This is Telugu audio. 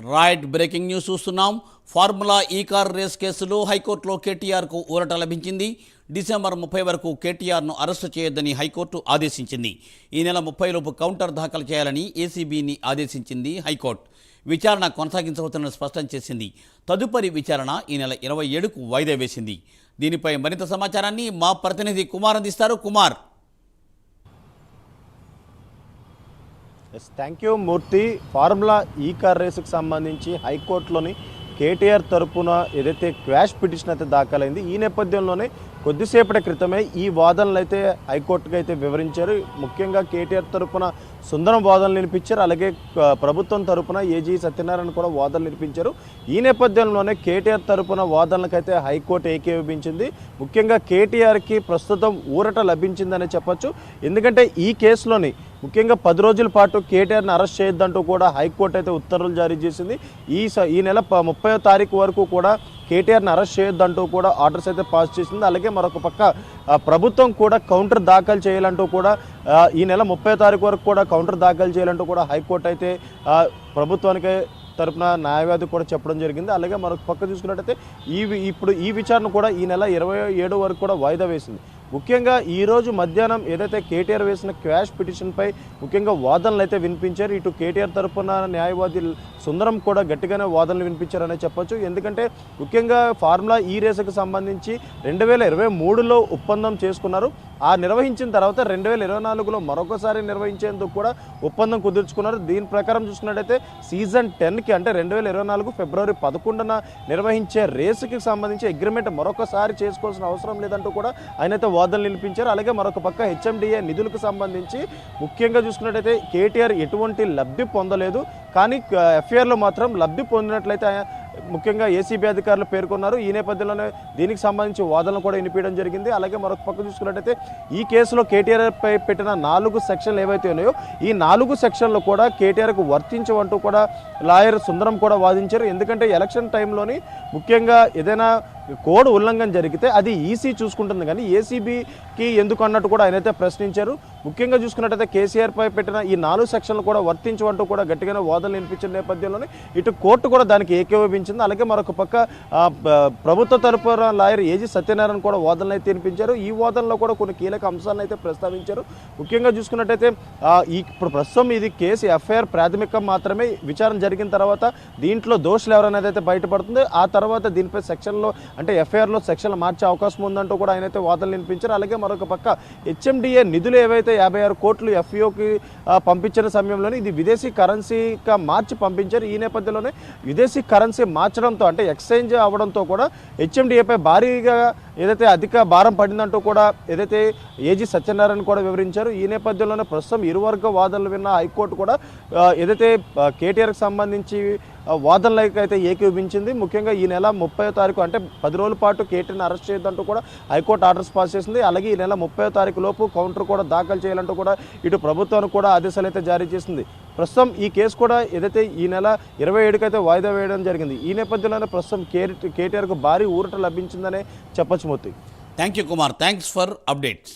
రైట్ బ్రేకింగ్ న్యూస్ చూస్తున్నాం. ఫార్ములా ఈ కార్ రేస్ కేసులో హైకోర్టులో కేటీఆర్కు ఊరట లభించింది. డిసెంబర్ ముప్పై వరకు కేటీఆర్ను అరెస్టు చేయొద్దని హైకోర్టు ఆదేశించింది. ఈ నెల ముప్పై లోపు కౌంటర్ దాఖలు చేయాలని ఏసీబీని ఆదేశించింది హైకోర్టు. విచారణ కొనసాగించవచ్చని స్పష్టం చేసింది. తదుపరి విచారణ ఈ నెల ఇరవై ఏడుకు వాయిదా వేసింది. దీనిపై మరింత సమాచారాన్ని మా ప్రతినిధి కుమార్ అందిస్తారు. Kumar. Yes thank you Murthy formula E car రేసుకు సంబంధించి హైకోర్టులోని కేటీఆర్ తరపున ఏదైతే క్వాష్ పిటిషన్ అయితే దాఖలైంది ఈ నేపథ్యంలోనే కొద్దిసేపటి క్రితమే ఈ వాదనలు అయితే హైకోర్టుకు అయితే వివరించారు. ముఖ్యంగా కేటీఆర్ తరపున సుందరం వాదనలు వినిపించారు అలాగే ప్రభుత్వం తరపున ఏజీ సత్యనారాయణ కూడా వాదనలు వినిపించారు. ఈ నేపథ్యంలోనే కేటీఆర్ తరపున వాదనలకైతే హైకోర్టు ఏకీభవించింది. ముఖ్యంగా కేటీఆర్కి ప్రస్తుతం ఊరట లభించిందనే చెప్పచ్చు. ఎందుకంటే ఈ కేసులోని ముఖ్యంగా పది రోజుల పాటు కేటీఆర్ని అరెస్ట్ చేయొద్దంటూ కూడా హైకోర్టు అయితే ఉత్తర్వులు జారీ చేసింది. ఈ స- ఈ నెల ముప్పై తారీఖు వరకు కూడా కేటీఆర్ని అరెస్ట్ చేయొద్దంటూ కూడా ఆర్డర్స్ అయితే పాస్ చేసింది. అలాగే మరొక పక్క ప్రభుత్వం కూడా కౌంటర్ దాఖలు చేయాలంటూ కూడా ఈ నెల ముప్పై తారీఖు వరకు కూడా కౌంటర్ దాఖలు చేయాలంటూ కూడా హైకోర్టు అయితే ప్రభుత్వానికి తరపున న్యాయవాది కూడా చెప్పడం జరిగింది. అలాగే మరొక పక్క చూసుకున్నట్టయితే ఈ ఇప్పుడు ఈ విచారణ కూడా ఈ నెల ఇరవై ఏడు వరకు కూడా వాయిదా వేసింది. ముఖ్యంగా ఈరోజు మధ్యాహ్నం ఏదైతే కేటీఆర్ వేసిన క్వాష్ పిటిషన్పై ముఖ్యంగా వాదనలు అయితే వినిపించారు. ఇటు కేటీఆర్ తరపున న్యాయవాది సుందరం కూడా గట్టిగానే వాదనలు వినిపించారనే చెప్పొచ్చు. ఎందుకంటే ముఖ్యంగా ఫార్ములా ఈ రేసుకు సంబంధించి రెండు వేల ఇరవై మూడులో ఒప్పందం చేసుకున్నారు. ఆ నిర్వహించిన తర్వాత రెండు వేల ఇరవై నాలుగులో మరొకసారి నిర్వహించేందుకు కూడా ఒప్పందం కుదుర్చుకున్నారు. దీని ప్రకారం చూసుకున్నట్టయితే సీజన్ టెన్కి అంటే రెండు వేల ఇరవై నాలుగు ఫిబ్రవరి పదకొండున నిర్వహించే రేసుకి సంబంధించి అగ్రిమెంట్ మరొకసారి చేసుకోవాల్సిన అవసరం లేదంటూ కూడా ఆయన అయితే వాదనలు నిలిపించారు అలాగే మరొక పక్క హెచ్ఎండిఏ నిధులకు సంబంధించి ముఖ్యంగా చూసుకున్నట్టయితే కేటీఆర్ ఎటువంటి లబ్ధి పొందలేదు. కానీ ఎఫ్ఐఆర్లో మాత్రం లబ్ధి పొందినట్లయితే ఆయన ముఖ్యంగా ఏసీబీ అధికారులు పేర్కొన్నారు. ఈ నేపథ్యంలోనే దీనికి సంబంధించి వాదనలు కూడా వినిపించడం జరిగింది. అలాగే మరొక పక్క చూసుకున్నట్టయితే ఈ కేసులో కేటీఆర్ పై పెట్టిన నాలుగు సెక్షన్లు ఏవైతే ఉన్నాయో ఈ నాలుగు సెక్షన్లు కూడా కేటీఆర్కు వర్తించవంటూ కూడా లాయర్ సుందరం కూడా వాదించారు. ఎందుకంటే ఎలక్షన్ టైంలోని ముఖ్యంగా ఏదైనా కోడ్ ఉల్లంఘన జరిగితే అది ఈసీ చూసుకుంటుంది కానీ ఏసీబీకి ఎందుకు అన్నట్టు కూడా ఆయనైతే ప్రశ్నించారు. ముఖ్యంగా చూసుకున్నట్టయితే కేసీఆర్ పై పెట్టిన ఈ నాలుగు సెక్షన్లు కూడా వర్తించవంటూ కూడా గట్టిగానే వాదనలు వినిపించిన నేపథ్యంలోనే ఇటు కోర్టు కూడా దానికి ఏకీభవించింది. అలాగే మరొక పక్క ప్రభుత్వ తరపున లాయర్ ఏజీ సత్యనారాయణ కూడా వాదనలు అయితే వినిపించారు. ఈ వాదనలో కూడా కొన్ని కీలక అంశాలను అయితే ప్రస్తావించారు. ముఖ్యంగా చూసుకున్నట్టయితే ఈ ఇప్పుడు ప్రస్తుతం ఇది కేసు ఎఫ్ఐఆర్ ప్రాథమికం మాత్రమే. విచారణ జరిగిన తర్వాత దీంట్లో దోషులు ఎవరనేది అయితే బయటపడుతుంది. ఆ తర్వాత దీనిపై సెక్షన్లో అంటే ఎఫ్ఐఆర్లో సెక్షన్లు మార్చే అవకాశం ఉందంటూ కూడా ఆయన అయితే వాదనలు వినిపించారు. అలాగే మరొక పక్క హెచ్ఎండిఏ నిధులు ఏవైతే యాభై ఆరు కోట్లు ఎఫ్ఈఓకి పంపించిన సమయంలోనే ఇది విదేశీ కరెన్సీగా మార్చి పంపించారు. ఈ నేపథ్యంలోనే విదేశీ కరెన్సీ మార్చడంతో అంటే ఎక్స్చేంజ్ అవడంతో కూడా హెచ్ఎండిఏపై భారీగా ఏదైతే అధిక భారం పడిందంటూ కూడా ఏదైతే ఏజీ సత్యనారాయణ కూడా వివరించారు ఈ నేపథ్యంలోనే ప్రస్తుతం ఇరువర్గ వాదనలు విన్న హైకోర్టు కూడా ఏదైతే కేటీఆర్కి సంబంధించి ఆ, వాదనలకు అయితే ఏకీభవించింది. ముఖ్యంగా ఈ నెల ముప్పై తారీఖు అంటే పది రోజుల పాటు కేటీని అరెస్ట్ చేయొద్దంటూ కూడా హైకోర్టు ఆర్డర్స్ పాస్ చేసింది. అలాగే ఈ నెల ముప్పై తారీఖు లోపు కౌంటర్ కూడా దాఖలు చేయాలంటూ కూడా ఇటు ప్రభుత్వానికి కూడా ఆదేశాలు అయితే జారీ చేసింది. ప్రస్తుతం ఈ కేసు కూడా ఏదైతే ఈ నెల ఇరవై ఏడుకైతే వాయిదా వేయడం జరిగింది ఈ నేపథ్యంలోనే ప్రస్తుతం కే కేటీఆర్కు భారీ ఊరట లభించిందనే చెప్పచ్చు Murthy. Thank you Kumar thanks for updates